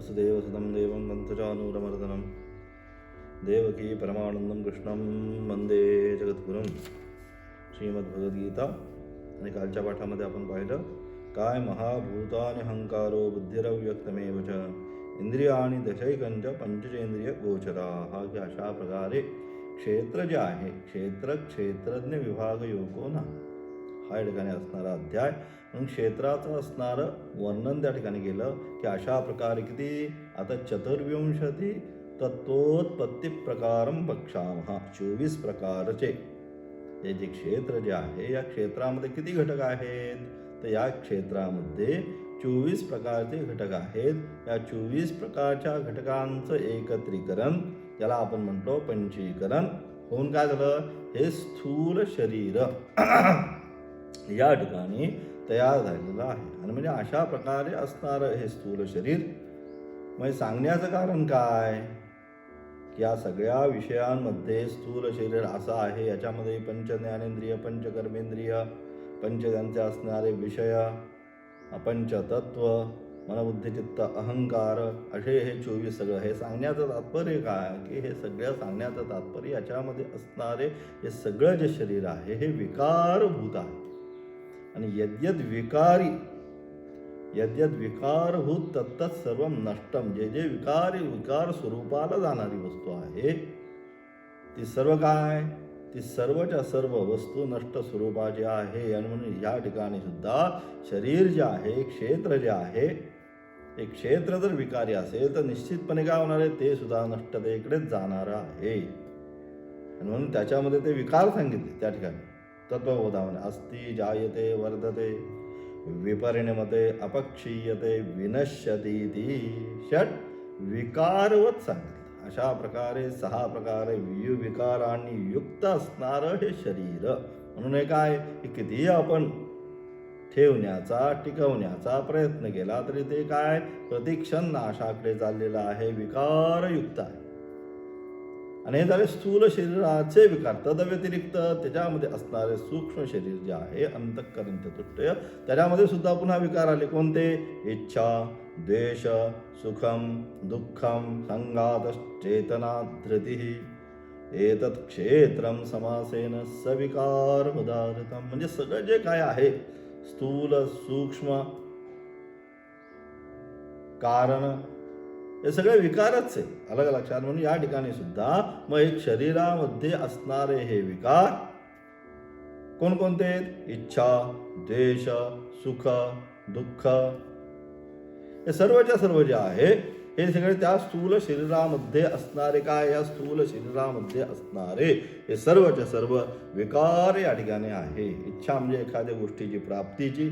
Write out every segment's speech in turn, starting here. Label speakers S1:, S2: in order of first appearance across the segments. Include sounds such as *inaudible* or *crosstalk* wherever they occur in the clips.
S1: वसुदेवसुतं देवं दन्तचानूरमर्दनं देवकी परमानंदं कृष्णं वंदे जगद्गुरुं। श्रीमद्भगवद्गीता आणि कालच्या पाठामध्ये आपण पाहिलं काय महाभूतानि हंकारो बुद्धिरव्यक्तमेव च इंद्रियाणि दशैकंच पंचचेंद्रिय गोचरा। हा की अशा प्रकारे क्षेत्र जे आहे क्षेत्र क्षेत्रज्ञ विभाग योगो ना। हा या ठिकाणी असणारा अध्याय. म्हणून क्षेत्राचं असणारं वर्णन त्या ठिकाणी केलं की अशा प्रकारे किती? आता चतुर्विंशती तत्वोत्पत्ती प्रकारम बक्षामहा चोवीस प्रकारचे. हे जे क्षेत्र जे आहे या क्षेत्रामध्ये किती घटक आहेत? तर या क्षेत्रामध्ये चोवीस प्रकारचे घटक आहेत. या चोवीस प्रकारच्या घटकांचं एकत्रीकरण याला आपण म्हणतो पंचीकरण. होऊन काय झालं? हे स्थूल शरीर. *clears throat* या ठिकाणी तयार झालेलं आहे. आणि म्हणजे अशा प्रकारे असणारं हे स्थूल शरीर. म्हणजे सांगण्याचं कारण काय? की या सगळ्या विषयांमध्ये स्थूल शरीर असं आहे. याच्यामध्ये पंचज्ञानेंद्रिय पंचकर्मेंद्रिय पंच असणारे विषय पंचतत्व मनबुद्धिचित्त अहंकार असे हे चोवीस सगळं. हे सांगण्याचं तात्पर्य काय? की हे सगळं सांगण्याचं तात्पर्य याच्यामध्ये असणारे हे सगळं जे शरीर आहे हे विकारभूत आहे. आणि यद्यद विकारी यद्यद विकारभूत तत्तत् सर्व नष्टम जे जे विकार विकार स्वरूपाला जाणारी वस्तू आहे ती सर्व काय? ती सर्वच्या सर्व वस्तू नष्ट स्वरूपाची आहे. आणि म्हणून या ठिकाणी सुद्धा शरीर जे आहे क्षेत्र जे आहे एक क्षेत्र जर विकारी असेल तर निश्चितपणे काय होणार आहे? ते सुद्धा नष्टतेकडेच जाणार आहे. आणि म्हणून त्याच्यामध्ये ते विकार सांगितले त्या ठिकाणी. तत्वबोधामध्ये अस्ति जायते वर्धते विपरिणमते अपक्षीयते विनश्यती षट विकारवत सांगितलं अशा प्रकारे सहा प्रकारे विकारांनी युक्त असणारं हे शरीर। म्हणून हे काय? की कितीही आपण ठेवण्याचा टिकवण्याचा प्रयत्न केला तरी ते काय? प्रतिक्षण नाशाकडे चाललेलं आहे विकारयुक्त आहे. आणि हे झाले स्थूल शरीराचे विकार. तदव्यतिरिक्त त्याच्यामध्ये असणारे सूक्ष्म शरीर जे आहे अंतःकरण चतुष्टय त्याच्यामध्ये सुद्धा पुन्हा विकार आले. कोणते? इच्छा द्वेष सुखम दुःखम संघातश्चेतना धृती. एतत् क्षेत्रम समासेन सविकार उदाहृतम. म्हणजे सगळं जे काय आहे स्थूल सूक्ष्म कारण हे सगळे विकारच आहे. अलग लक्षात म्हणून या ठिकाणी सुद्धा मग एक शरीरामध्ये असणारे हे विकार कोणकोणते आहेत? इच्छा द्वेष सुख दुःख. हे सर्वच्या सर्व जे आहे हे सगळे त्या स्थूल शरीरामध्ये असणारे काय? या स्थूल शरीरामध्ये असणारे हे सर्वच्या सर्व विकार या ठिकाणी आहे. इच्छा म्हणजे एखाद्या गोष्टीची प्राप्तीची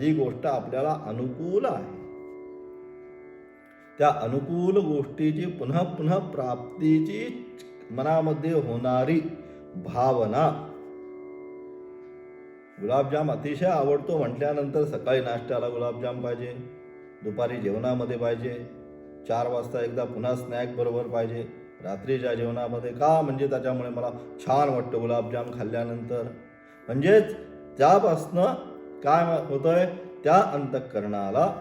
S1: जी गोष्ट आपल्याला अनुकूल आहे. त्या अनुकूल गोष्टीची पुन्हा पुन्हा प्राप्तीची मनामध्ये होणारी भावना. गुलाबजाम अतिशय आवडतो म्हटल्यानंतर सकाळी नाश्त्याला गुलाबजाम पाहिजे दुपारी जेवणामध्ये पाहिजे चार वाजता एकदा पुन्हा स्नॅक बरोबर पाहिजे रात्रीच्या जेवणामध्ये का म्हणजे त्याच्यामुळे मला छान वाटतं गुलाबजाम खाल्ल्यानंतर. म्हणजेच त्यापासनं काय होतंय त्या अंतःकरणाला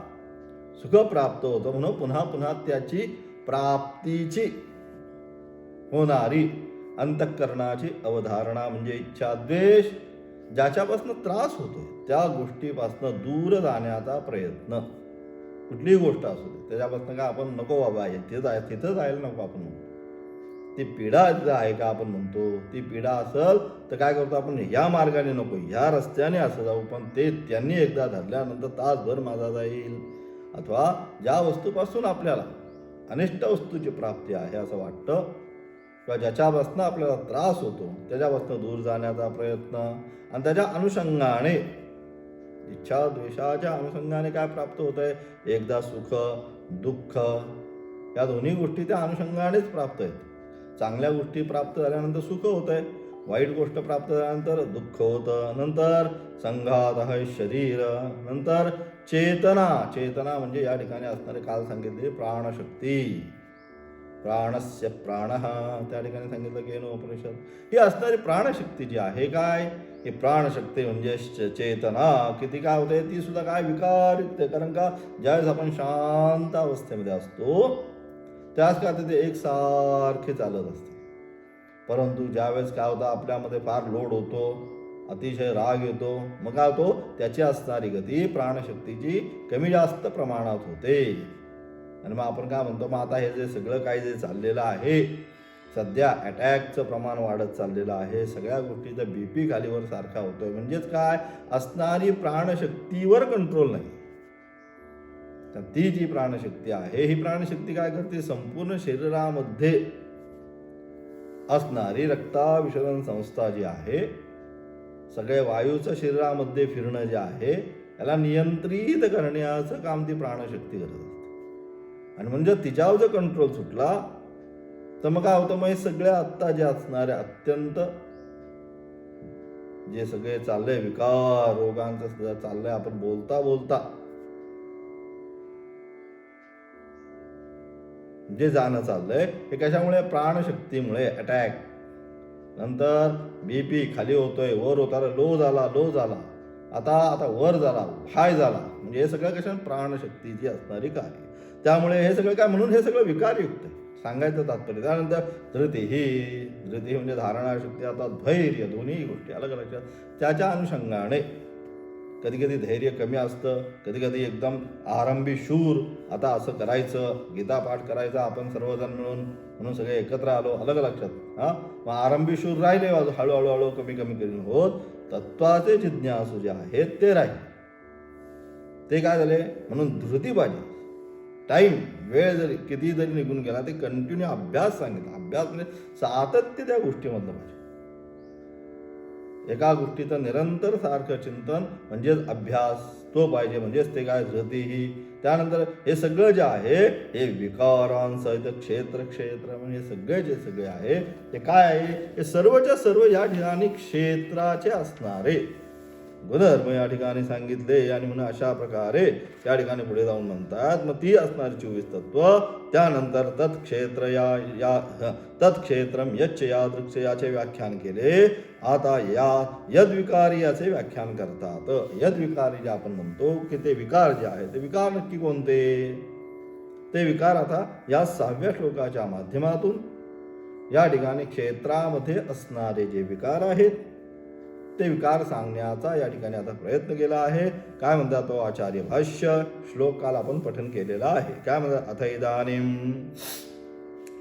S1: सुख प्राप्त होतं म्हणून पुन्हा पुन्हा त्याची प्राप्तीची होणारी अंतःकरणाची अवधारणा म्हणजे इच्छा द्वेष ज्याच्यापासून त्रास होतोय त्या गोष्टीपासून दूर जाण्याचा प्रयत्न. कुठलीही गोष्ट असू दे त्याच्यापासून का आपण नको बाबा येथे जाय तिथं जायला नको आपण म्हणतो ती पीडा तिथं आहे का आपण म्हणतो ती पीडा असल तर काय करतो आपण ह्या मार्गाने नको ह्या रस्त्याने असं जाऊ पण ते त्यांनी एकदा धरल्यानंतर तासभर माझा जाईल. अथवा ज्या वस्तूपासून आपल्याला अनिष्ट वस्तूची प्राप्ती आहे असं वाटतं किंवा ज्याच्यापासून आपल्याला त्रास होतो त्याच्यापासून दूर जाण्याचा प्रयत्न आणि त्याच्या अनुषंगाने इच्छा द्वेषाच्या अनुषंगाने काय प्राप्त होत आहे एकदा सुख दुःख या दोन्ही गोष्टी त्या अनुषंगानेच प्राप्त आहेत. चांगल्या गोष्टी प्राप्त झाल्यानंतर सुख होत आहे वाईट गोष्ट प्राप्त झाल्यानंतर दुःख होतं. नंतर संघात आहे शरीर. नंतर चेतना. चेतना म्हणजे या ठिकाणी असणारे काल सांगितले प्राणशक्ती. प्राणस्य प्राण. त्या ठिकाणी सांगितलं की उपनिषद ही असणारी प्राणशक्ती जी आहे काय? ही प्राणशक्ती म्हणजे च- चेतना. किती काय होते? ती सुद्धा काय? विकारयुक्त कारण का? ज्यावेळेस आपण शांत अवस्थेमध्ये असतो त्याच का ते एकसारखे चालत असते. परंतु ज्यावेळेस काय होतं आपल्यामध्ये फार लोड होतो अतिशय राग येतो मग काय होतो? त्याची असणारी गती प्राणशक्तीची कमी जास्त प्रमाणात होते. आणि मग आपण काय म्हणतो मग आता हे जे सगळं काही जे चाललेलं आहे सध्या अटॅकचं प्रमाण वाढत चाललेलं आहे सगळ्या गोष्टीचा बी पी खालीवर सारखा होतोय. म्हणजेच काय? असणारी प्राणशक्तीवर कंट्रोल नाही. तर ती जी प्राणशक्ती आहे ही प्राणशक्ती काय करते? संपूर्ण शरीरामध्ये असणारी रक्ताभिसरण संस्था जी आहे सगळे वायूचं शरीरामध्ये फिरणं जे आहे त्याला नियंत्रित करण्याचं काम ती प्राणशक्ती करत असते. आणि म्हणजे तिच्यावर जर कंट्रोल सुटला तर मग काय होतं मग हे सगळ्या आत्ता जे असणारे अत्यंत जे सगळे चाललंय विकार रोगांचं सगळं चाललंय आपण बोलता बोलता जे जाणं चाललंय हे कशामुळे? प्राणशक्तीमुळे. अटॅक नंतर बी पी खाली होतोय वर होता लो झाला लो झाला. आता आता वर झाला हाय झाला. म्हणजे हे सगळं कशा प्राणशक्तीची असणारी कार्य. त्यामुळे हे सगळं काय म्हणून? हे सगळं विकारयुक्त आहे. सांगायचं तात्पर्य. त्यानंतर धृती ही धृती म्हणजे धारणा शक्ती आता धैर्य. दोन्ही गोष्टी अलग लक्षात त्याच्या अनुषंगाने कधी कधी धैर्य कमी असतं कधी कधी एकदम आरंभी शूर. आता असं करायचं गीतापाठ करायचा आपण सर्वजण मिळून म्हणून सगळे एकत्र आलो अलग लक्षात. हां? मग आरंभी शूर राहिले हळूहळू हळू कमी कमी करून. होत तत्वाचे जिज्ञासू जे आहेत ते राहिले. ते काय झाले? म्हणून धृती पाहिजे. टाईम वेळ जरी किती जरी निघून गेला ते कंटिन्यू अभ्यास सांगितला. अभ्यास म्हणजे सातत्य त्या गोष्टीमधलं पाहिजे. एका गोष्टीचं निरंतर सारखं चिंतन म्हणजेच अभ्यास तो पाहिजे म्हणजेच ते काय धृती ही. त्यानंतर हे सगळं जे आहे हे विकारांसहित क्षेत्र क्षेत्र म्हणजे हे सगळे जे सगळे आहे ते काय आहे? हे सर्वच्या सर्व या ठिकाणी क्षेत्राचे असणारे. गुणधर्म या ठिकाणी सांगितले आणि म्हणून अशा प्रकारे त्या ठिकाणी पुढे जाऊन म्हणतात. मग ती असणारी चोवीस तत्व त्यानंतर तत्क्षेत्र या या तत्क्षेत्रम यच्च या दृक्ष याचे व्याख्यान केले. आता या यद्विकारी याचे व्याख्यान करतात. यद्विकारी जे आपण म्हणतो की ते विकार जे आहे ते विकार नक्की कोणते? ते विकार आता या सहाव्या श्लोकाच्या माध्यमातून या ठिकाणी क्षेत्रामध्ये असणारे जे विकार आहेत ते विकार सांगण्याचा या ठिकाणी आता प्रयत्न केला आहे. काय म्हणतात तो आचार्य भाष्य? श्लोक काल आपण पठन केलेला आहे. काय म्हणतात? अथ इदानीम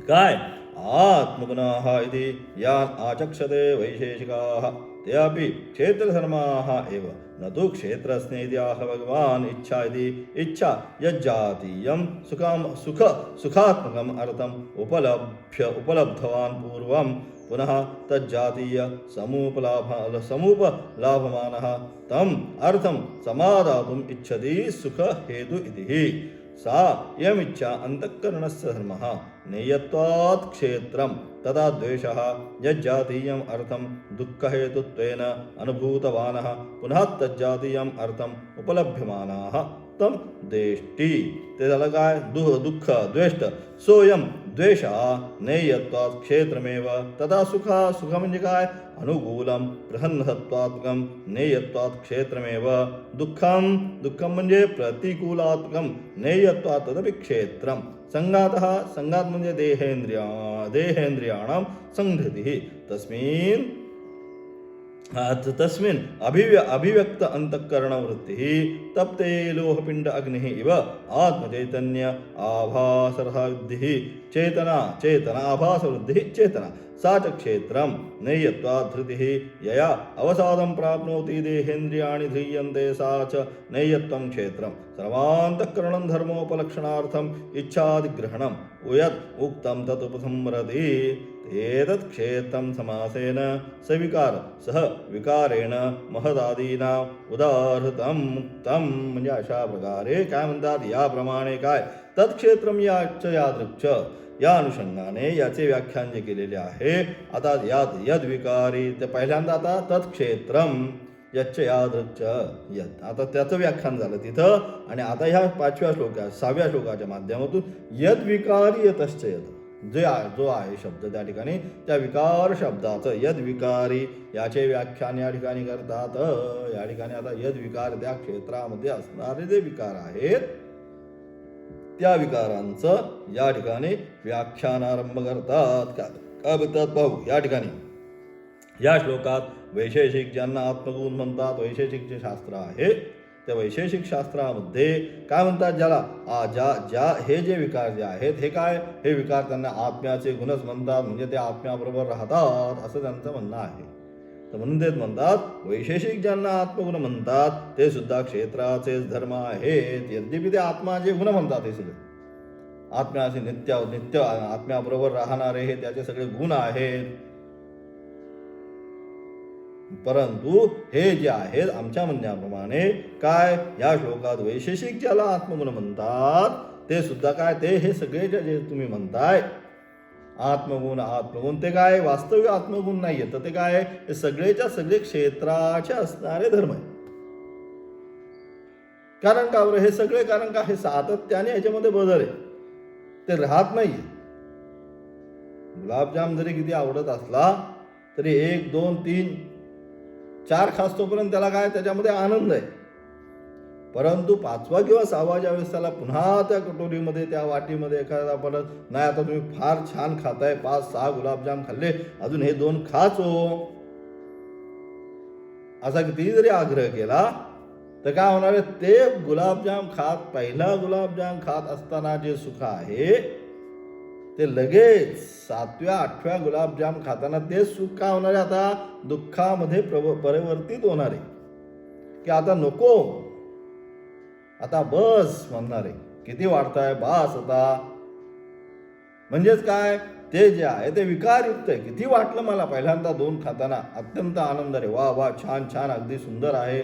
S1: काय? आत्मगुणाः इति यान् आचक्षते वैशेषिकाः। ते अपि क्षेत्रधर्माः एव। न तु क्षेत्रस्नेति आह भगवान् इच्छा इति इच्छा यज्जातीयं सुखां सुख सुखात्मकम् अर्थम् उपलभ्य उपलब्धवान् पूर्वं पुनः तज्जातीय समूपलाभ समूपलाभमानः तम् अर्थं समादातुम् इच्छति सुखहेतु इति। सा इयमिच्छा अन्तःकरणस्य धर्मः। नेयत्वात् क्षेत्रं तदा द्वेषः। यज्जातीयम् अर्थं दुःखहेतुत्वेन अनुभूतवानः। पुनः तज्जातीयम् अर्थम् उपलभ्यमानाः। तं देष्टि। ते झालं काय दुःख द्वेष्ट। सोयम द्वेष नेयत्वात् क्षेत्रमेव। तदा सुख सुख म्हणजे काय अनुकूलं प्रसन्नसत्वात्मकं नेयत्वात् क्षेत्रमेव। दुःखं दुःखं म्हणजे प्रतिकूलात्मकम नेयत्वात् तदपि क्षेत्रं। संघातः संघात म्हणजे देहेंद्रिया देहेंद्रियाणां संघती तस्मिन् त- तस्मिन् अभिव्य अभिव्यक्त अंतःकरणवृत्तिः तप्ते लोहपिण्ड अग्निः इव आत्मचैतन्य आभासरवृद्धिः चेतना चेतना आभासवृद्धिः चेतना सा च क्षेत्रं नैयत्वात् धृतिः यया अवसादं प्राप्नोति देहेन्द्रियाणि ध्रियन्ते सा च नैयत्वं क्षेत्रं सर्वान्तःकरणं धर्मोपलक्षणार्थम् इच्छादिग्रहणम् उयत् उक्तं तत् उपसंहरति एतत् क्षेत्रं समासेन सविकार सह विकारेण महदादीना। उदाहृतं मुक्तं म्हणजे अशा प्रकारे काय म्हणतात? याप्रमाणे काय? तत्क्षेत्रम याच यादृक्ष या अनुषंगाने याचे व्याख्यान जे केलेले आहे आता यात यद्विकारी ते पहिल्यांदा आता तत्क्षेत्रम यच्च यादृच्च यत. आता त्याचं व्याख्यान झालं तिथं आणि आता ह्या पाचव्या श्लोका सहाव्या श्लोकाच्या माध्यमातून यद विकारी यतश्च यत. जे जो आहे शब्द त्या ठिकाणी त्या विकार शब्दाचं यद विकारी याचे व्याख्यान या ठिकाणी करतात. या ठिकाणी आता यद विकार त्या क्षेत्रामध्ये असणारे जे विकार आहेत त्या विकारांचं या ठिकाणी व्याख्यान आरंभ करतात. का काय बघतात पाहू या ठिकाणी. या श्लोकात वैशेषिक ज्यांना आत्मगुण म्हणतात वैशेषिक जे शास्त्र आहे त्या वैशेषिक शास्त्रामध्ये काय म्हणतात ज्याला आ, ज्या ज्या हे जे विकार जे आहेत हे काय? हे विकार त्यांना आत्म्याचे गुणच म्हणतात म्हणजे ते आत्म्याबरोबर राहतात असं त्यांचं म्हणणं आहे. तर म्हणून तेच म्हणतात वैशेषिक ज्यांना आत्मगुण म्हणतात ते सुद्धा क्षेत्राचेच धर्म आहेत. यद्यपि ते आत्माचे गुण म्हणतात हे सगळे. आत्म्याचे नित्य नित्य आत्म्याबरोबर राहणारे हे त्याचे सगळे गुण आहेत. परंतु हे जे आहेत आमच्या म्हणण्याप्रमाणे काय या श्लोकात वैशेषिक ज्याला आत्मगुण म्हणतात ते सुद्धा काय? ते हे सगळे जे तुम्ही म्हणताय. आत्मगुण आत्मगुण ते काय? वास्तविक आत्मगुण नाहीये. तर ते काय? हे सगळेच्या सगळे क्षेत्राचे असणारे धर्म आहे कारण का बरं? हे सगळे कारण का? हे सातत्याने याच्यामध्ये बदल आहे. ते राहत नाही गुलाबजाम जरी किती आवडत असला तरी एक दोन तीन चार खास तोपर्यंत त्याला काय त्याच्यामध्ये आनंद आहे. परंतु पाचवा किंवा सहावा ज्यावेळेस त्याला पुन्हा त्या कटोरीमध्ये त्या वाटीमध्ये एखादा परत नाही आता तुम्ही फार छान खाताय पाच सहा गुलाबजाम खाल्ले अजून हे दोन खाच. हो असा कितीही जरी आग्रह केला तर काय होणार आहे ते गुलाबजाम खात पहिला गुलाबजाम खात असताना जे सुख आहे ते लगेच सातव्या आठव्या गुलाबजाम खाताना तेच सुख काय होणार आहे? आता दुःखामध्ये प्रव परिवर्तित होणार आहे. की आता नको. आता बस म्हणणार आहे. किती वाढताय? बास आता. म्हणजेच काय? ते जे आहे ते विकारयुक्त आहे. किती वाटलं मला पहिल्यांदा दोन खाताना. अत्यंत आनंद रे वा वा छान छान. अगदी सुंदर आहे.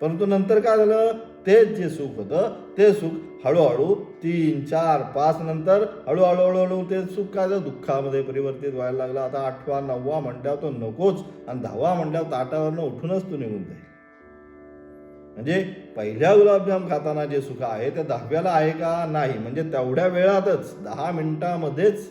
S1: परंतु नंतर काय झालं? तेच जे सुख होतं ते सुख हळूहळू तीन चार पाच नंतर हळूहळू हळूहळू ते सुख काय दुःखामध्ये परिवर्तित व्हायला लागलं. आता आठवा नववा म्हणल्यावर तो नकोच आणि दहावा म्हणल्यावर ताटावरनं उठूनच तू निघून जाईल. म्हणजे पहिल्या गुलाबजाम खाताना जे सुख आहे ते दहाव्याला आहे का नाही? म्हणजे तेवढ्या वेळातच दहा मिनिटामध्येच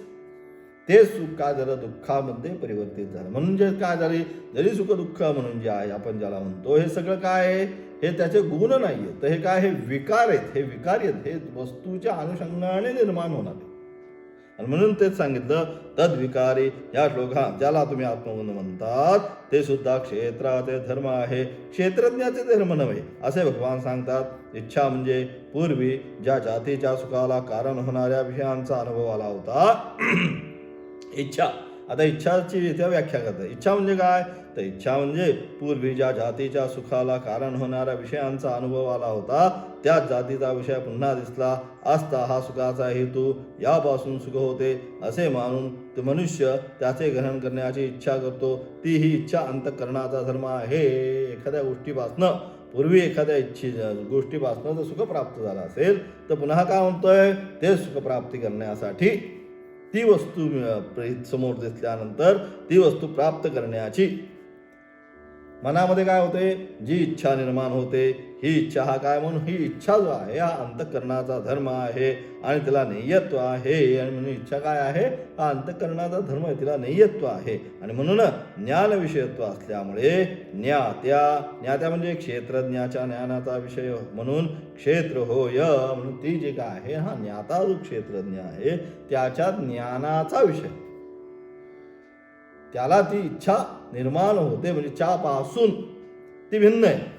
S1: ते सुख काय झालं दुःखामध्ये परिवर्तित झालं. म्हणून जे काय झाले जरी सुख दुःख म्हणून जे आहे आपण ज्याला म्हणतो हे सगळं काय आहे? हे त्याचे गुण नाही आहेत तर हे काय हे विकार आहेत. हे विकार आहेत. हे वस्तूच्या अनुषंगाने निर्माण होणार आणि म्हणून तेच सांगितलं तद्विकारी या श्लोका ज्याला तुम्ही आत्मगुण म्हणतात ते सुद्धा क्षेत्राचे धर्म आहे. क्षेत्रज्ञाचे धर्म नव्हे असे भगवान सांगतात. इच्छा म्हणजे पूर्वी ज्या जातीच्या सुखाला कारण होणाऱ्या विषयांचा अनुभव आला होता. *clears throat* इच्छा. आता इच्छाची इथे व्याख्या करतात. इच्छा म्हणजे काय? तर इच्छा म्हणजे पूर्वी ज्या जातीच्या सुखाला कारण होणाऱ्या विषयांचा अनुभव आला होता त्याच जातीचा विषय पुन्हा दिसला. असता हा सुखाचा हेतू यापासून सुख होते असे मानून ते मनुष्य त्याचे ग्रहण करण्याची इच्छा करतो. ती ही इच्छा अंतकरणाचा धर्म आहे. एखाद्या गोष्टीपासनं पूर्वी एखाद्या इच्छे गोष्टीपासनं जर सुख प्राप्त झालं असेल तर पुन्हा काय म्हणतोय? ते सुख प्राप्ती करण्यासाठी ती वस्तू समोर दिसल्यानंतर ती वस्तू प्राप्त करण्याची मनामध्ये काय होते? जी इच्छा निर्माण होते. ही इच्छा हा काय? म्हणून ही इच्छा जो आहे हा अंतकरणाचा धर्म आहे आणि तिला नैयत्व आहे. आणि म्हणून इच्छा काय आहे? हा अंतकरणाचा धर्म आहे तिला नैयत्व आहे. आणि म्हणून ज्ञान विषयत्व असल्यामुळे ज्ञात्या ज्ञात्या म्हणजे क्षेत्रज्ञाच्या ज्ञानाचा विषय म्हणून क्षेत्र होय. म्हणून ती जे काय आहे हा ज्ञाता जो क्षेत्रज्ञ आहे त्याच्या ज्ञानाचा विषय. त्याला ती इच्छा निर्माण होते म्हणजे च्यापासून ती भिन्न आहे.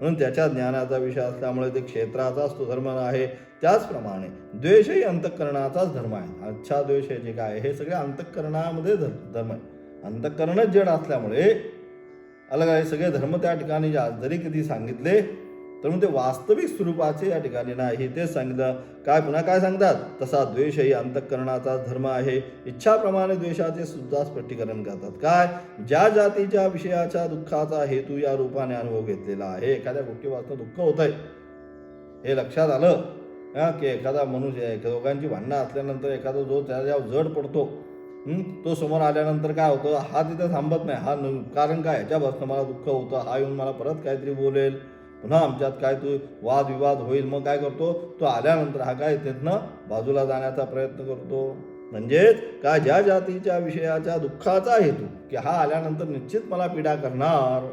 S1: म्हणून त्याच्या ज्ञानाचा विषय असल्यामुळे ते क्षेत्राचाच तो धर्म आहे. त्याचप्रमाणे द्वेषही अंतःकरणाचाच धर्म आहे. अच्छा द्वेष आहे जे काय आहे, हे सगळे अंतःकरणामध्ये धर- धर्म आहे. अंतःकरणच जड असल्यामुळे अलग आहे सगळे धर्म त्या ठिकाणी जरी किती सांगितले तर मग ते वास्तविक स्वरूपाचे या ठिकाणी नाही. तेच सांगितलं. काय पुन्हा काय सांगतात? तसा द्वेषही अंतःकरणाचा धर्म आहे. इच्छाप्रमाणे द्वेषाचे सुद्धा स्पष्टीकरण करतात. काय? ज्या जातीच्या विषयाच्या दुःखाचा हेतू या रूपाने अनुभव घेतलेला आहे. एखाद्या गोष्टीपासून दुःख होत आहे हे लक्षात आलं? हा की एखादा मनुष्य दोघांची भांडणं असल्यानंतर एखादा जो त्याच्यावर जड पडतो तो समोर आल्यानंतर काय होतं? हा तिथं थांबत नाही. हा न- कारण काय? ह्याच्यापासून मला दुःख होतं. हा येऊन मला परत काहीतरी बोलेल. पुन्हा आमच्यात काय तू वादविवाद होईल मग काय करतो? तो आल्यानंतर हा काय तिथनं बाजूला जाण्याचा प्रयत्न करतो. म्हणजेच का ज्या जातीच्या विषयाच्या दुःखाचा हेतू की हा आल्यानंतर निश्चित मला पीडा करणार.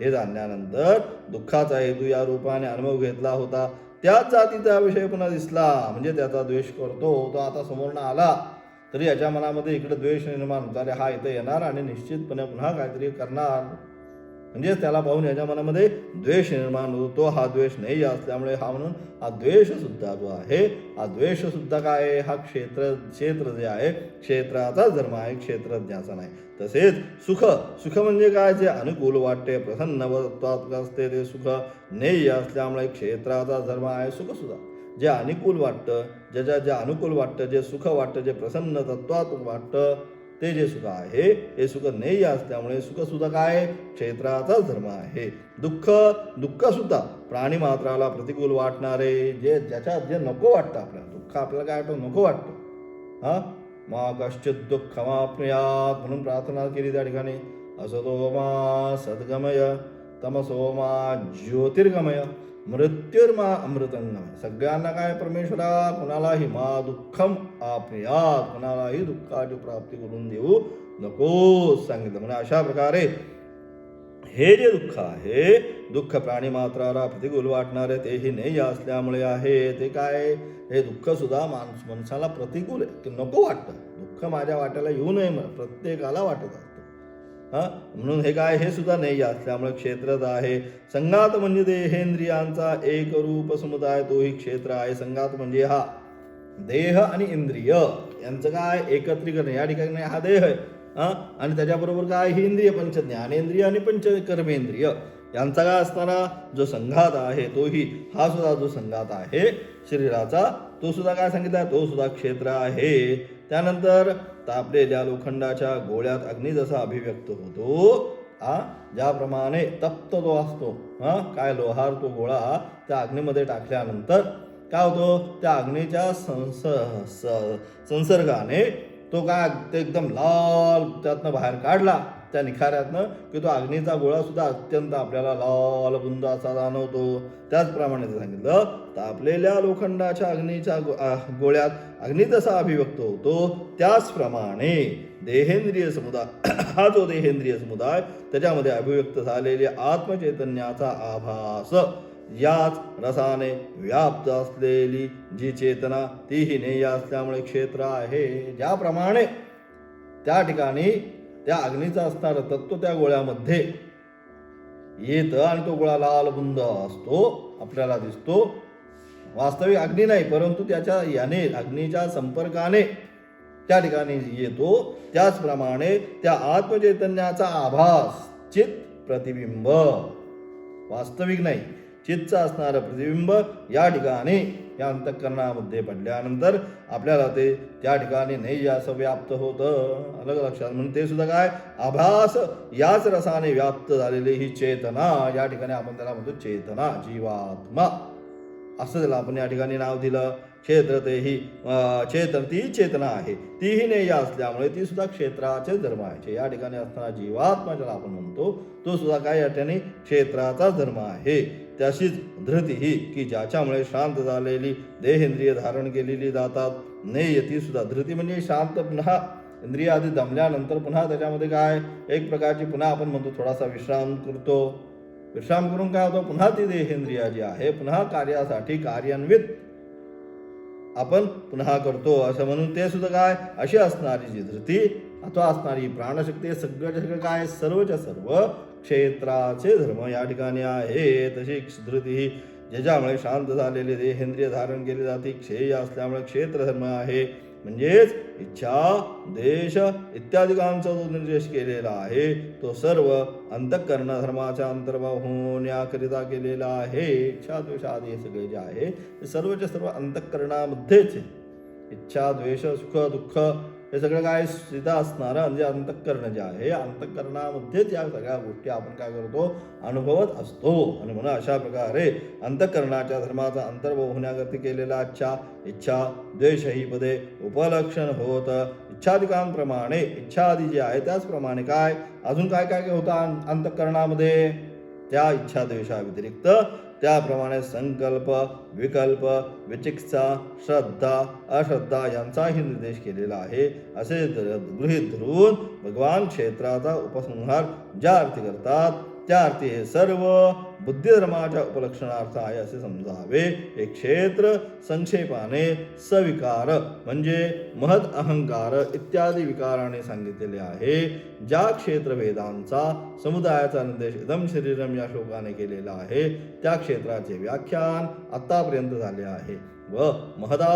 S1: हे जाणल्यानंतर दुःखाचा हेतू या रूपाने अनुभव घेतला होता. त्याच जातीचा विषय पुन्हा दिसला. म्हणजे त्याचा द्वेष करतो. तो आता समोरनं आला तरी याच्या मनामध्ये इकडे द्वेष निर्माण होता अरे हा इथं येणार आणि निश्चितपणे पुन्हा काहीतरी करणार. म्हणजे त्याला पाहून याच्या मनामध्ये द्वेष निर्माण होतो. हा द्वेष नाही असल्यामुळे हा म्हणून हा द्वेषसुद्धा जो आहे हा द्वेषसुद्धा काय आहे? हा क्षेत्र क्षेत्र जे आहे क्षेत्राचा धर्म आहे क्षेत्रज्ञाचा नाही. तसेच सुख सुख म्हणजे काय? जे अनुकूल वाटते प्रसन्न वत्वात्मक असते ते सुख नेय असल्यामुळे क्षेत्राचा धर्म आहे सुखसुद्धा. जे अनुकूल वाटतं ज्याच्या जे अनुकूल वाटतं जे सुख वाटतं जे प्रसन्न तत्वात वाटतं ते जे सुख आहे हे सुख नेय असल्यामुळे सुखसुद्धा काय? आहे? क्षेत्राचा धर्म आहे. दुःख दुःखसुद्धा प्राणी मात्राला प्रतिकूल वाटणारे जे ज्याच्यात जे नको वाटतं आपल्याला दुःख आपल्याला काय वाटतं? नको वाटतं. हां? मा कश्चित दुःखमाप्नुयात म्हणून प्रार्थना केली त्या ठिकाणी. असतो मा सद्गमय तमसो मा ज्योतिर्गमय. मृत्युर्मा अमृतंगमय सगळ्यांना काय परमेश्वरा? कुणालाही मा दुःखम आपयात कुणालाही दुःखाची प्राप्ती करून देऊ नको सांगितलं. म्हणजे अशा प्रकारे हे जे दुःख आहे दुःख प्राणी मात्राला प्रतिकूल वाटणारे तेही नेय असल्यामुळे आहे. ते काय? हे दुःख सुद्धा माणूस माणसाला प्रतिकूल आहे. की नको वाटतं. दुःख माझ्या वाट्याला येऊ नये प्रत्येकाला वाटत. असतं हा? म्हणून हे काय हे सुद्धा नाही असल्यामुळे क्षेत्रच आहे. संघात म्हणजे देहेंद्रियांचा एक रूप समुदाय तोही क्षेत्र आहे. संघात म्हणजे हा देह आणि इंद्रिय. यांचं काय एकत्रीकरण? या ठिकाणी हा देह आहे. हा? आणि त्याच्याबरोबर काय? ही इंद्रिय पंच ज्ञानेंद्रिय आणि पंच कर्मेंद्रिय यांचा काय असणारा जो संघात आहे तोही हा सुद्धा जो संघात आहे शरीराचा तो सुद्धा काय सांगितला तो सुद्धा क्षेत्र आहे. त्यानंतर तापलेल्या लोखंडाच्या गोळ्यात अग्नी जसा अभिव्यक्त होतो हा ज्याप्रमाणे तप्त तो असतो हा काय लोहार तो गोळा त्या अग्नीमध्ये टाकल्यानंतर काय होतो? त्या अग्नीच्या संस स- संसर्गाने तो काय ते एकदम लाल त्यातनं बाहेर काढला. त्या निखाऱ्यातनं की तो अग्नीचा गोळा सुद्धा अत्यंत आपल्याला लाल बुंद असा जाणवतो. त्याचप्रमाणे ते सांगितलं तापलेल्या लोखंडाच्या अग्नीच्या गो- गोळ्यात अग्नी जसा अभिव्यक्त होतो त्याचप्रमाणे देहेंद्रिय समुदाय *clears throat* हा जो देहेंद्रिय समुदाय त्याच्यामध्ये अभिव्यक्त झालेले आत्मचैतन्याचा आभास. याच रसाने व्याप्त असलेली जी चेतना तीही नेय असल्यामुळे क्षेत्र आहे. ज्याप्रमाणे त्या ठिकाणी त्या अग्नीचा असणारं तत्व त्या गोळ्यामध्ये येतं आणि तो गोळा लाल बुंद असतो आपल्याला दिसतो. वास्तविक अग्नी नाही परंतु त्याच्या याने अग्नीच्या संपर्काने त्या ठिकाणी येतो. त्याचप्रमाणे त्या आत्मचैतन्याचा आभास चित प्रतिबिंब. वास्तविक नाही चितचं असणारं प्रतिबिंब या ठिकाणी या अंतःकरणामध्ये पडल्यानंतर आपल्याला ते त्या ठिकाणी नाही असं व्याप्त होतं. अलग लक्षात. म्हणून ते सुद्धा काय? आभास याच रसाने व्याप्त झालेली ही चेतना. या ठिकाणी आपण त्याला म्हणतो चेतना जीवात्मा. असं त्याला आपण या ठिकाणी नाव दिलं. क्षेत्र ही चेतन ती चेतना आहे. तीही नेय असल्यामुळे ती सुद्धा क्षेत्राचे धर्म आहे. या ठिकाणी असताना जीवात्मा ज्याला आपण म्हणतो तो सुद्धा काय या ठिकाणी क्षेत्राचा धर्म आहे. त्याशीच धृती ही की ज्याच्यामुळे शांत झालेली देहेंद्रिय धारण केलेली जातात. नेय ती सुद्धा धृती म्हणजे शांत पुन्हा इंद्रिय आधी दमल्यानंतर पुन्हा त्याच्यामध्ये काय? एक प्रकारची पुन्हा आपण म्हणतो थोडासा विश्राम करतो. विश्राम करून काय होतं? पुन्हा ती देहेंद्रिया जी आहे पुन्हा कार्यासाठी कार्यान्वित आपण पुन्हा करतो असं म्हणून ते सुद्धा काय? अशी असणारी जी धृती अथवा असणारी प्राणशक्ती हे सगळं सगळं काय सर्वच्या सर्व क्षेत्राचे धर्म या ठिकाणी आहे तशी धृती ही ज्याच्यामुळे शांत झालेले देहेंद्रिय धारण केले जाते क्षेय असल्यामुळे क्षेत्रधर्म आहे. म्हणजेच इच्छा देश इत्यादिकांचा जो निर्देश केलेला आहे तो सर्व अंतःकरण धर्माच्या अंतर्भाव होण्याकरिता केलेला आहे. इच्छा द्वेष आदी हे सगळे जे आहे ते सर्वच्या सर्व अंतःकरणामध्येच इच्छा द्वेष सुख दुःख हे सगळं काय सीधा असणारं म्हणजे अंतःकरण जे आहे अंतःकरणामध्येच या सगळ्या गोष्टी आपण काय करतो? अनुभवत असतो. आणि म्हणून अशा प्रकारे अंतःकरणाच्या धर्माचा अंतर्भव होण्याकरती केलेला इच्छा इच्छा द्वेष ही पदे उपलक्षण होत. इच्छादिकांप्रमाणे इच्छादी जे आहे त्याचप्रमाणे काय? अजून काय काय काय होतं अंतःकरणामध्ये? त्या इच्छाद्वेषाव्यतिरिक्त त्याप्रमाणे संकल्प विकल्प विचिकित्सा श्रद्धा अश्रद्धा यांचाही निर्देश केलेला आहे. असे गृहित गृहीत धरून भगवान क्षेत्राचा उपसंहार ज्या अर्थी करतात त्या अर्थी हे सर्व बुद्धिधर्माच्या उपलक्षणार्थ आहे असे समजावे. हे क्षेत्र संक्षेपाने सविकार म्हणजे महद अहंकार इत्यादी विकाराने सांगितलेले आहे. ज्या क्षेत्रभेदांचा समुदायाचा निर्देश इदम शरीरम या श्लोकाने केलेला आहे त्या क्षेत्राचे व्याख्यान आतापर्यंत झाले आहे. व महदा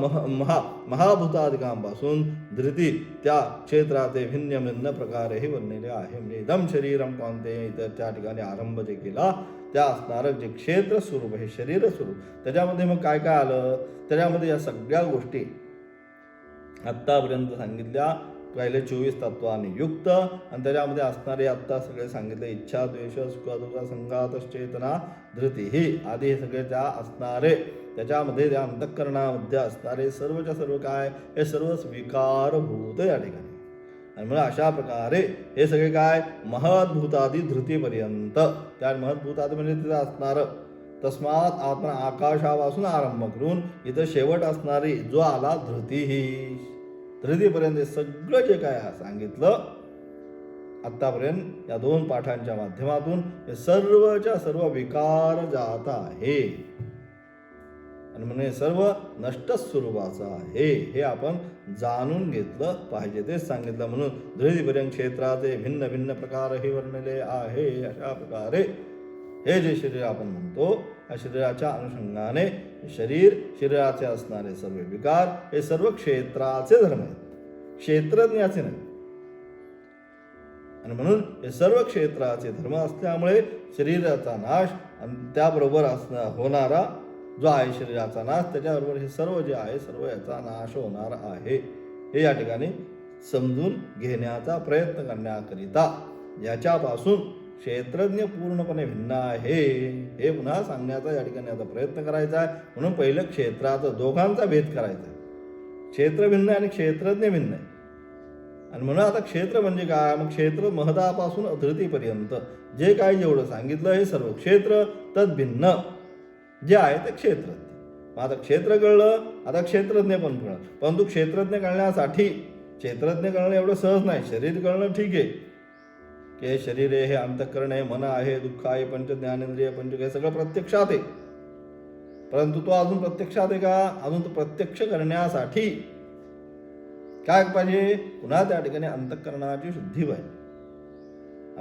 S1: मह महा महाभूतादिकांपासून धृती त्या क्षेत्राचे भिन्न भिन्न प्रकारेही बनलेले आहे. म्हणजे इदम शरीरम कोणते इतर त्या ठिकाणी आरंभ जे केला त्या असणारं जे क्षेत्र स्वरूप हे शरीर स्वरूप. त्याच्यामध्ये मग काय काय आलं? त्याच्यामध्ये या सगळ्या गोष्टी आत्तापर्यंत सांगितल्या. पहिले चोवीस तत्वाने युक्त आणि त्याच्यामध्ये असणारे आत्ता सगळे सांगितले इच्छा द्वेष सुखा दुःख संघात चेतना धृती ही आदी हे सगळे त्या असणारे त्याच्यामध्ये त्या अंतःकरणामध्ये असणारे सर्वच्या सर्व काय? हे सर्व स्वीकारभूत या ठिकाणी. आणि मग अशा प्रकारे हे सगळे काय? महद्भूतादी धृतीपर्यंत. त्या महद्भूतादी म्हणजे तिथं असणारं. तस्मात आपण आकाशापासून आरंभ करून इथं शेवट असणारी जो आला धृती ही. धृतीपर्यंत हे सगळं जे काय सांगितलं आत्तापर्यंत या दोन पाठांच्या माध्यमातून हे सर्वच्या सर्व विकार जात आहे. आणि म्हणून हे सर्व नष्ट स्वरूपाचं आहे. हे आपण जाणून घेतलं पाहिजे तेच सांगितलं. म्हणून धृतीपर्यंत क्षेत्राचे भिन्न भिन्न प्रकार हे वर्णले आहे अशा प्रकारे. हे जे शरीर आपण म्हणतो या शरीराच्या अनुषंगाने शरीर शरीराचे असणारे सर्व विकार हे सर्व क्षेत्राचे धर्म आहेत. क्षेत्रज्ञाचे नाही. आणि म्हणून हे सर्व क्षेत्राचे धर्म असल्यामुळे शरीराचा नाश आणि त्याबरोबर असणं होणारा जो आहे शरीराचा नाश त्याच्याबरोबर हे सर्व जे आहे सर्व याचा नाश होणार आहे. हे या ठिकाणी समजून घेण्याचा प्रयत्न करण्याकरिता याच्यापासून क्षेत्रज्ञ पूर्णपणे भिन्न आहे. हे पुन्हा सांगण्याचा या ठिकाणी आता प्रयत्न करायचा आहे. म्हणून पहिलं क्षेत्राचा दोघांचा भेद करायचा आहे. क्षेत्र भिन्न आहे आणि क्षेत्रज्ञ भिन्न आहे. आणि म्हणून आता क्षेत्र म्हणजे काय? मग क्षेत्र महदापासून अधृतीपर्यंत. जे काय जेवढं सांगितलं हे सर्व क्षेत्र तद भिन्न जे आहे ते क्षेत्र. मग आता क्षेत्र कळलं आता क्षेत्रज्ञ पण कळलं. परंतु क्षेत्रज्ञ कळण्यासाठी क्षेत्रज्ञ कळणं एवढं सहज नाही. शरीर कळणं ठीक आहे. की हे शरीर आहे हे अंतःकरण आहे मन आहे दुःख आहे पंच ज्ञानेंद्रिय पंच हे सगळं प्रत्यक्षात आहे. परंतु तो अजून प्रत्यक्षात आहे का? अजून तो प्रत्यक्ष करण्यासाठी काय पाहिजे? पुन्हा त्या ठिकाणी अंतःकरणाची शुद्धी पाहिजे.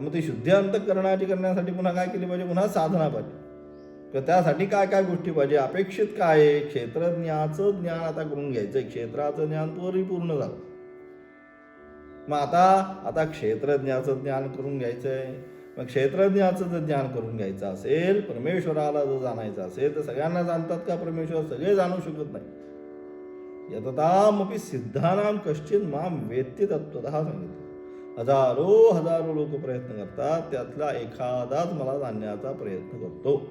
S1: मग ती शुद्धी अंतःकरणाची करण्यासाठी पुन्हा काय केली पाहिजे? पुन्हा साधना पाहिजे. तर त्यासाठी काय काय गोष्टी पाहिजे? अपेक्षित काय आहे? क्षेत्रज्ञाचं ज्ञान आता करून घ्यायचं आहे क्षेत्राचं ज्ञान परिपूर्ण झालं. मग आता आता क्षेत्रज्ञाचं ज्ञान करून घ्यायचं आहे मग क्षेत्रज्ञाचं जर ज्ञान करून घ्यायचं असेल परमेश्वराला जर जाणायचं असेल तर सगळ्यांना जाणतात का परमेश्वर सगळे जाणू शकत नाही? यततामपि सिद्धानाम कश्चित माम वेत्य तत्वतः सांगितलं. हजारो हजारो लोक प्रयत्न करतात. त्यातला एखादाच मला जाणण्याचा प्रयत्न करतो.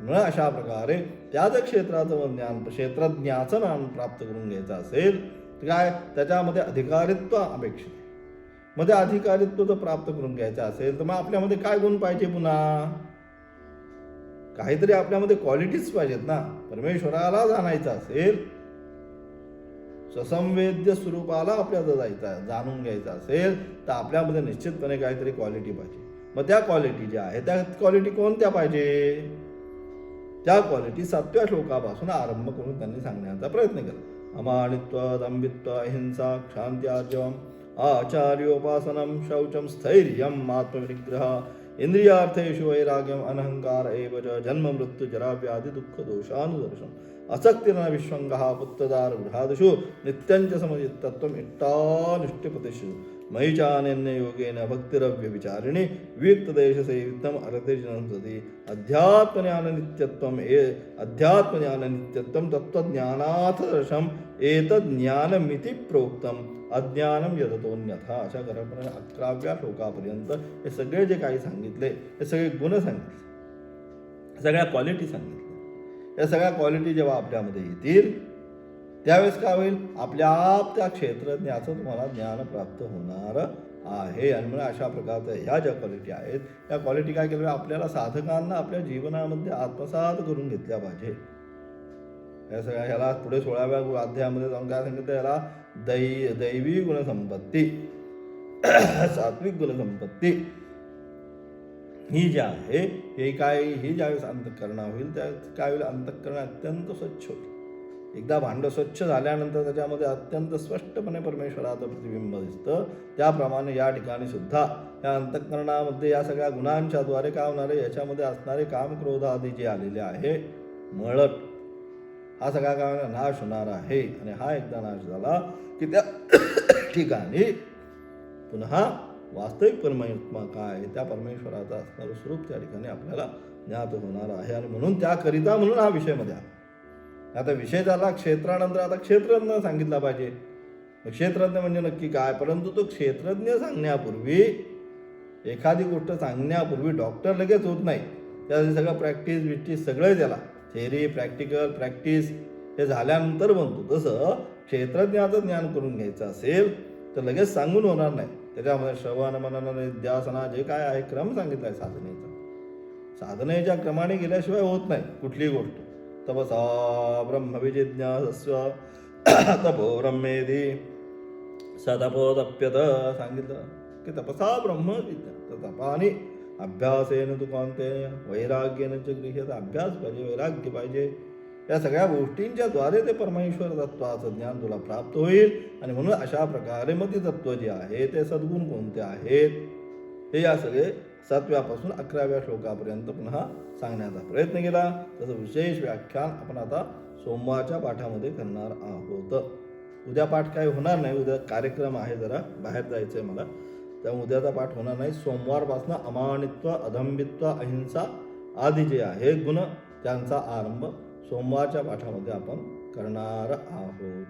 S1: न अशा प्रकारे त्याच क्षेत्राचं ज्ञान क्षेत्रज्ञाचं ज्ञान प्राप्त करून घ्यायचं असेल तर काय? त्याच्यामध्ये अधिकारित्व अपेक्षित आहे. मध्ये अधिकारित्व जर प्राप्त करून घ्यायचं असेल तर मग आपल्यामध्ये काय गुण पाहिजे पुन्हा? काहीतरी आपल्यामध्ये क्वालिटीज पाहिजेत ना. परमेश्वराला जाणायचं असेल ससंवेद्य स्वरूपाला आपल्याला जायचं जाणून घ्यायचं असेल तर आपल्यामध्ये निश्चितपणे काहीतरी क्वालिटी पाहिजे. मग त्या क्वालिटी ज्या आहेत त्या क्वालिटी कोणत्या पाहिजे? त्या क्वालिटी सातव्या श्लोकापासून आरंभ करून त्यांनी सांगण्याचा प्रयत्न केला अमानित्व दंबित्व अहिंसा क्षांत्यार्जवम आचार्योपासनम शौचम स्थैर्यम आत्मविनिग्रह इंद्रियार्थेषु वैराग्यम अनहंकार एव च जन्म मृत्यू जरा व्याधि दुःख दोषानुदर्शन असक्तिर्न विश्वंगः पुत्रदार गृहादिषु नित्यञ्च समजित्तत्वम् इष्टानिष्टपतिषु मयिचान्य योगेन भक्तिरव्यविचारिणि वियुक्तदेशसेवितम् अरतिजनं सति। अध्यात्मज्ञाननित्यत्वम् ए अध्यात्मज्ञाननित्यत्वं तत्त्वज्ञानाथदर्शम् एतज्ज्ञानमिति प्रोक्तम्। अज्ञानम यदतोन्यथा अशा करापर्यंत अकराव्या श्लोकापर्यंत हे सगळे जे काही सांगितले हे सगळे गुण सांगितले सगळ्या क्वालिटी सांगितल्या। या सगळ्या क्वालिटी जेव्हा आपल्यामध्ये येतील त्यावेळेस काय होईल? आपल्या आप त्या क्षेत्रज्ञाचं तुम्हाला ज्ञान प्राप्त होणार आहे. आणि म्हणून अशा प्रकारच्या ह्या ज्या क्वालिटी आहेत त्या क्वालिटी काय केल्या? आपल्याला साधकांना आपल्या जीवनामध्ये आत्मसात करून घेतल्या पाहिजे. या सगळ्या ह्याला पुढे सोळाव्या अध्यायामध्ये जाऊन काय सांगितलं? याला दै दैवी गुणसंपत्ती *clears throat* सात्विक गुणसंपत्ती. ही जी आहे हे काय ही ज्यावेळेस अंतकरणा होईल त्या काय होईल? अंतकरण अत्यंत स्वच्छ होईल. एकदा भांडं स्वच्छ झाल्यानंतर त्याच्यामध्ये अत्यंत स्पष्टपणे परमेश्वराचं प्रतिबिंब दिसतं. त्याप्रमाणे या ठिकाणी सुद्धा या अंतकरणामध्ये या सगळ्या गुणांच्या द्वारे काय होणार आहे? याच्यामध्ये असणारे काम क्रोध आदी जे आलेले आहे मळट हा सगळा काय नाश होणार आहे. आणि हा एकदा नाश झाला की त्या *coughs* ठिकाणी पुन्हा वास्तविक परमात्मा काय आहे? त्या परमेश्वराचं असणारं स्वरूप त्या ठिकाणी आपल्याला ज्ञात होणार आहे. आणि म्हणून त्याकरिता म्हणून हा विषयमध्ये आहे आता विषय झाला क्षेत्रानंतर आता क्षेत्रज्ञ सांगितला पाहिजे. क्षेत्रज्ञ म्हणजे नक्की काय? परंतु तो क्षेत्रज्ञ सांगण्यापूर्वी एखादी गोष्ट सांगण्यापूर्वी डॉक्टर लगेच होत नाही. त्यासाठी सगळं प्रॅक्टिस बिक्टिस सगळं त्याला. थेअरी प्रॅक्टिकल प्रॅक्टिस हे झाल्यानंतर बनतो तसं क्षेत्रज्ञाचं ज्ञान करून घ्यायचं असेल तर लगेच सांगून होणार नाही. त्याच्यामध्ये श्रवण मनन निध्यासना जे काय आहे क्रम सांगितला आहे साधनेचा. साधनेच्या क्रमाने गेल्याशिवाय होत नाही कुठलीही गोष्ट. तपसा ब्रह्मविजिज्ञासस्व। तपो ब्रह्मेदी। सतपोतप्यत सांगितलं की तपसा ब्रह्म विद्या तर तपाने अभ्यासेन तू कोणते वैराग्यानं च गृह्यत अभ्यास पाहिजे वैराग्य पाहिजे. या सगळ्या गोष्टींच्या द्वारे ते परमेश्वर तत्वाचं ज्ञान तुला प्राप्त होईल. आणि म्हणून अशा प्रकारे मग ते तत्व जे आहे ते सद्गुण कोणते आहेत? हे या सगळे सातव्यापासून अकराव्या श्लोकापर्यंत पुन्हा सांगण्याचा प्रयत्न केला. तसं विशेष व्याख्यान आपण आता सोमवारच्या पाठामध्ये करणार आहोत. उद्या पाठ काय होणार नाही उद्या कार्यक्रम आहे जरा बाहेर जायचं आहे मला. त्यामुळे उद्याचा पाठ होणार नाही. सोमवारपासून अमानित्व अधंबित्व अहिंसा आदी जे आहे गुण त्यांचा आरंभ सोमवारच्या पाठामध्ये आपण करणार आहोत.